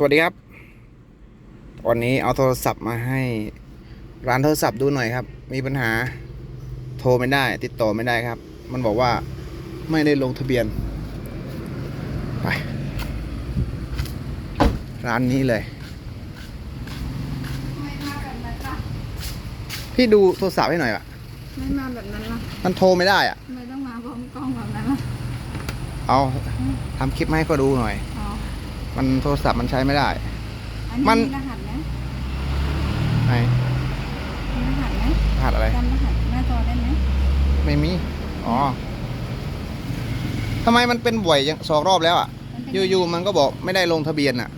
สวัสดีครับ วันนี้เอาโทรศัพท์มาให้ร้านโทรศัพท์ดูหน่อยครับ มีปัญหาโทรไม่ได้ ติดต่อไม่ได้ครับ มันบอกว่าไม่ได้ลงทะเบียน ไป ร้านนี้เลยไม่มาแบบนั้นล่ะพี่ดูโทรศัพท์ให้หน่อยอะไม่มาแบบนั้นล่ะมันโทรไม่ได้อะทำไมต้องมาพร้อมกล้องแบบนั้นล่ะเอาทำคลิปมาให้เขาดูหน่อยอ๋อ มันโทรศัพท์มันใช้ไม่ได้อันนี้มันมีรหัสไหมไหนมีรหัสไหมรหัสอะไร จำรหัสหน้าจอได้ไหมไม่มี อ๋อทำไมมันเป็นบ่อยยังสองรอบแล้วอะ มันเป็นอยู่ๆมันก็บอกไม่ได้ลงทะเบียนอะ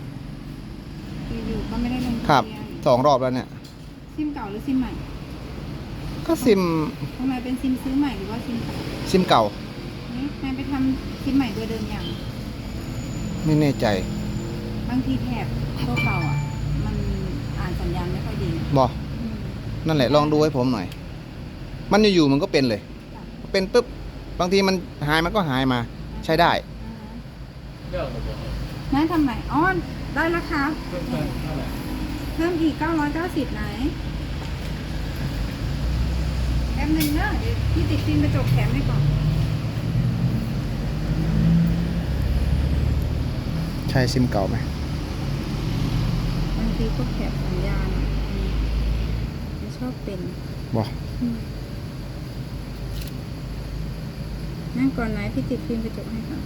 อยู่ๆก็ไม่ได้ลงครับทะเบียนสองรอบแล้วเนี่ย ซิมเก่าหรือซิมใหม่ก็ซิมทำไมเป็นซิมซื้อใหม่หรือว่าซิมเก่าซิมเก่า นี่นายไปทำซิมใหม่เบอร์เดิมอย่างไม่แน่ใจ บางทีแถบตัวเก่าอะ มันอ่านสัญญาณไม่ค่อยดีบอกอืมนั่นแหละลองดูให้ผมหน่อย มันอยู่ๆมันก็เป็นเลย เป็นปุ๊บบางทีมันหายมันก็หายมา ใช้ได้อ่าฮะนายทำไหนอ๋อได้แล้วครับเพิ่มอีก 990 ไหนแป๊บนึงนะเดี๋ยวพี่ติดฟิล์มกระจกแถมให้ก่อน ใช่ซิมเก่าไหมบาง ทีพวกแถบสัญญาณอะมันชอบเป็นบอกอืมนั่งก่อนไหนพี่ติดฟิล์มกระจกให้ก่อน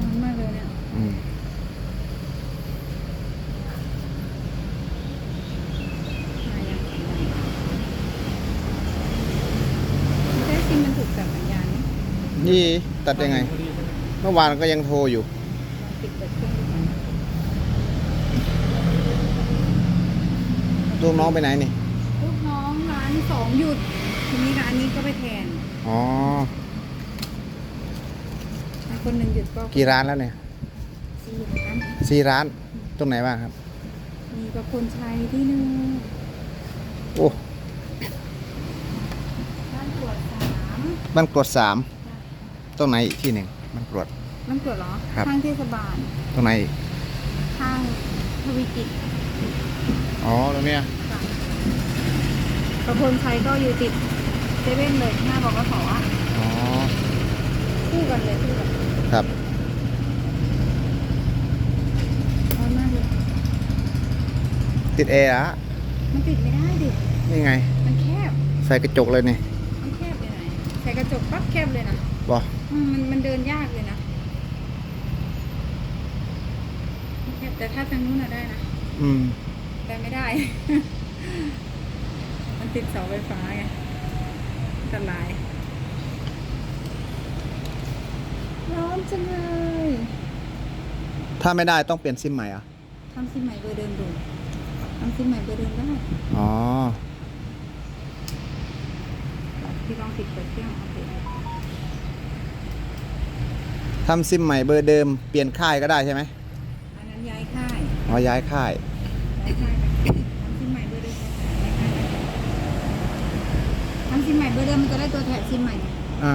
ร้อนมากเลยเนี่ย อืม มายังสัญญาณไม่ได้ซิมมันถูกตัดสัญญาณนี่ นี่ตัดยังไง เมื่อวานก็ยังโทรอยู่ลองปิดเปิดเครื่องดูก่อนลูกน้องไปไหนนี่ ลูกน้องร้านสองหยุด ทีนี้ร้านนี้ก็ไปแทนอ๋อถ้าคนหนึ่งหยุดก็กี่ร้านแล้วเนี่ยสี่ร้าน สี่ร้าน ตรงไหนบ้างครับ มีประพลชัยที่หนึ่งโอ้ร้านตรวจสาม บ้านกรวดสาม ตรงไหนอีกที่หนึ่งบ้านกรวดร้านตรวจเหรอครับ ข้างเทศบาลตรงไหนอีกข้างทวีกิจอ๋อตรงเนี้ยค่ะประพลชัยก็อยู่ติดเซเว่นเลยหน้าบกสอะอ๋อคู่กันเลยคู่กันครับร้อนมากเลยติดแอร์อะมันติดไม่ได้ดินี่ไง มันแคบ ใส่กระจกเลยนี่มันแคบเลยไหนใส่กระจกปั๊บแคบเลยนะบอกอื มมันมันเดินยากเลยนะมันแคบแต่ถ้าทางนู้นน่ะได้นะอืม แต่ไม่ได้ มันติดเสาไฟฟ้าไงอันตราย ร้อนจังเลยถ้าไม่ได้ต้องเปลี่ยนซิมใหม่อะ ทำซิมใหม่เบอร์เดิมดูทำซิมใหม่เบอร์เดิมได้อ๋อ พี่ลองปิดเปิดเครื่องโอเค ทำซิมใหม่เบอร์เดิมเปลี่ยนค่ายก็ได้ใช่ไหมอันนั้นย้ายค่ายอ๋อย้ายค่าย ย้ายค่ายไปทำซิมใหม่เบอร์เดิมย้ายค่ายไปทำซิมใหม่เบอร์เดิมมันจะได้ตัวแถบซิมใหม่ไงอ่า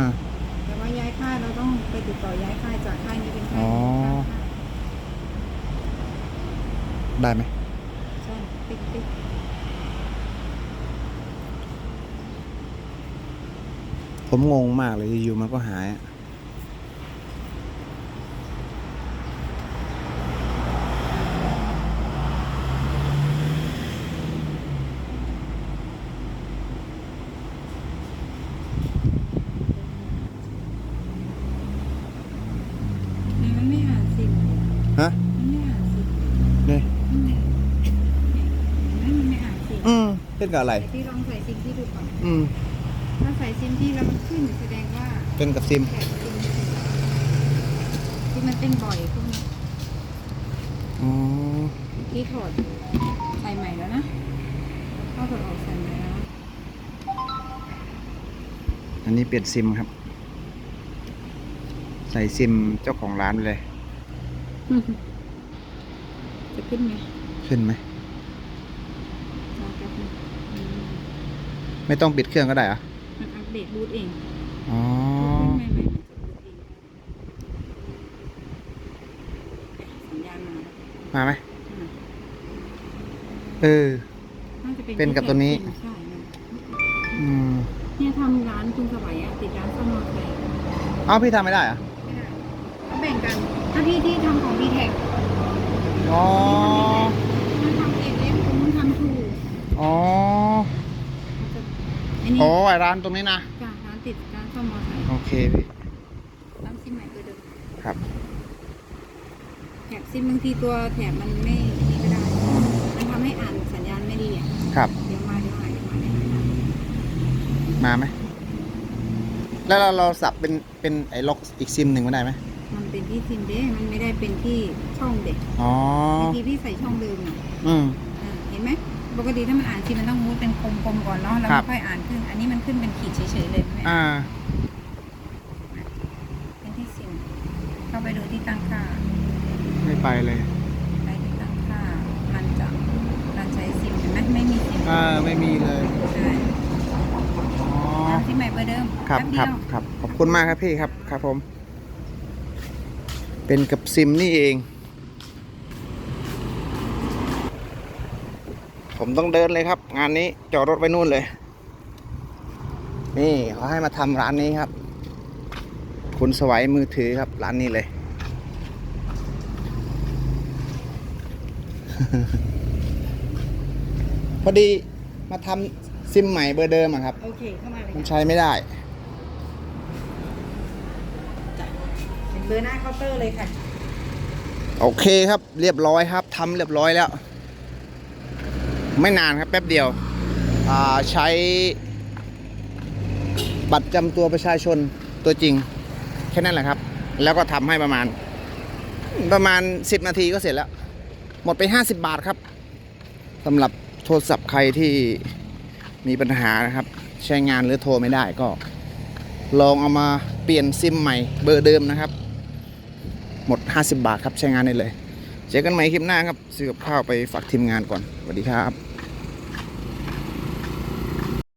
แต่ว่าย้ายค่ายเราต้องไปติดต่อย้ายค่ายจากค่ายนี้เป็นค่ายอ๋อนี้ได้ไหมใช่ติ๊กติ๊กผมงงมากเลยอยู่ๆมันก็หายอะ นี่มันไม่อ่านซิม ฮะ มันไม่อ่านซิม นี่ อืมเนี่ยมันไม่อ่านซิม อืม เป็นกับอะไรแต่พี่ลองใส่ซิมที่ดูก่อนอืม ถ้าใส่ซิมที่แล้วมันขึ้นแสดงว่าเป็นกับซิมแถบซิมที่มันเป็นบ่อยพวกนี้อ๋อ ที่ถอดใส่ใหม่แล้วนะเข้าถอดออกใส่ใหม่แล้วนะอันนี้เปลี่ยนซิมครับ ใส่ซิมเจ้าของร้านไปเลย จะขึ้นไหม ขึ้นไหม รอแป๊บนึงอืม ไม่ต้องปิดเครื่องก็ได้เหรอะมันอัปเดตบูตเองอ๋อ ใหม่ๆมันจะบูตเองสัญญาณมาแล้วมาไหมอืมเออ น่าจะเป็นเป็นกับตัวนี้ ใช่นะอืมเนี่ยทำร้านคุณสวัยอะติดร้านซ่อมมอเตอร์ไซค์เอ้าพี่ทำไม่ได้เหรอะไม่ได้เขาแบ่งกัน ถ้าพี่ที่ทำของดีแท็กอ๋อ มันทำเอเอฟตรงนู้นทำถูกอ๋อ อันนี้โอ้ไอร้านตรงนี้นะจากร้านติดร้านซ่อมมอเตอร์ไซค์โอเคพี่ร้านซิมใหม่ตัวเดิมครับ แถบซิมบางทีตัวแถบมันไม่นี่ก็ได้ มันทำให้อ่านสัญญาณไม่ดีอะครับ เดี๋ยวมาเดี๋ยวหายเดี๋ยวมาเดี๋ยวหายมาไหมแล้วเราเราสับเป็นเป็นไอ้ล็อกอีกซิมหนึ่งไม่ได้ไหมมันเป็นที่ซิมเด้ มันไม่ได้เป็นที่ช่องเด็กอ๋อบางทีพี่ใส่ช่องเดิมน่ะอืมอ่าเห็นไหม ปกติถ้ามันอ่านซิมมันต้องมูดเป็นกลมๆก่อนเนาะแล้วครัไม่บค่อยอ่านขึ้น อันนี้มันขึ้นเป็นขีดเฉยๆเลยแม่อ่า เป็นที่ซิมเข้าไปดูที่ตั้งค่า ไม่ไปเลย ไปที่ตั้งค่า มันจะการใช้ซิมเห็นไหมไม่มีซิมอ่า ไม่มีเลย ใช่อ๋อ ตามซิมใหม่เบอร์เดิมครับแป๊บคเดีรับยว ครับ ขอบคุณมากครับพี่ครับ ครับผม เป็นกับซิมนี่เอง ผมต้องเดินเลยครับ งานนี้จอดรถไว้นู่นเลย นี่เขาให้มาทำร้านนี้ครับ คุณสวัยมือถือครับ ร้านนี้เลย พอดีมาทำซิมใหม่เบอร์เดิมอะครับ โอเคเข้ามาเลยมันค่ะใช้ไม่ได้ เป็นเบอร์หน้าเคาน์เตอร์เลยค่ะ โอเคครับ เรียบร้อยครับทำเรียบร้อยแล้ว ไม่นานครับแป๊บเดียวใช้บัตรจำตัวประชาชนตัวจริง แค่นั้นแหละครับ แล้วก็ทำให้ประมาณ ประมาณ 10 นาทีก็เสร็จแล้ว หมดไป 50 บาทครับสำหรับโทรศัพท์ใครที่มีปัญหานะครับ ใช้งานหรือโทรไม่ได้ก็ ลองเอามาเปลี่ยนซิมใหม่เบอร์เดิมนะครับ หมด 50 บาทครับใช้งานได้เลย เจอกันใหม่คลิปหน้าครับ ซื้อกับข้าวไปฝากทีมงานก่อน สวัสดีครับ